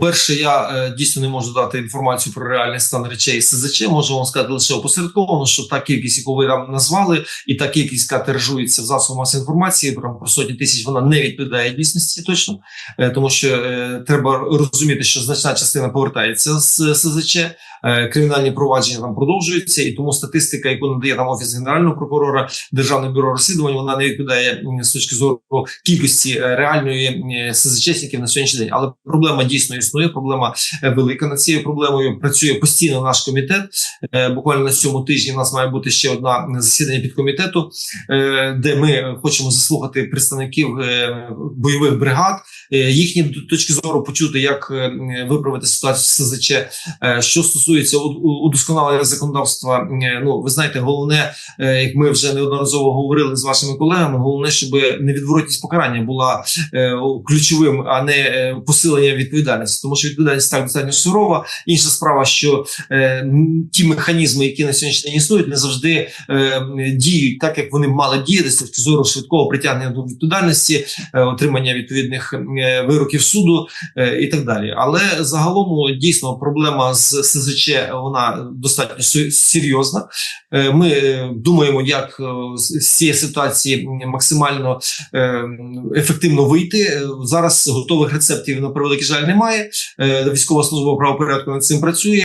По-перше, я е, дійсно не можу дати інформацію про реальний стан речей СЗЧ. Можу вам сказати лише опосередковано, що та кількість, яку ви там назвали, і та кількість, яка тиражується в засобах масової інформації, про, про сотні тисяч, вона не відповідає дійсності точно, Е, тому що е, треба розуміти, що значна частина повертається з СЗЧ. Е, Кримінальні провадження там продовжуються, і тому статистика, яку надає там офіс генерального прокурора, державне бюро розслідувань, вона не відповідає з точки зору кількості е, реальної е, на сьогоднішній день. Але проблема дійсно існує. Проблема велика над цією проблемою. Працює постійно наш комітет. Буквально на цьому тижні в нас має бути ще одна засідання підкомітету, е, де ми хочемо заслухати представників бойових бригад, їхні точки зору почути, як виправити ситуацію в СЗЧ. Що стосується у- удосконалення законодавства, е, ну ви знаєте, головне, е, як ми вже неодноразово говорили з вашими колегами, головне, щоб невідворотність покарання була е, ключовим, а не посилення відповідальності, тому що відповідальність так достатньо сурова. Інша справа, що ті механізми, які на сьогоднішній день існують, не завжди діють так, як вони мали діяти з точки зору швидкого притягнення до відповідальності, отримання відповідних вироків суду і так далі. Але загалом дійсно проблема з СЗЧ вона достатньо серйозна. Е, Ми е, думаємо, як е, з цієї ситуації максимально ефективно вийти. Зараз готових рецептів на превеликий жаль немає. Військова служба правопорядку над цим працює.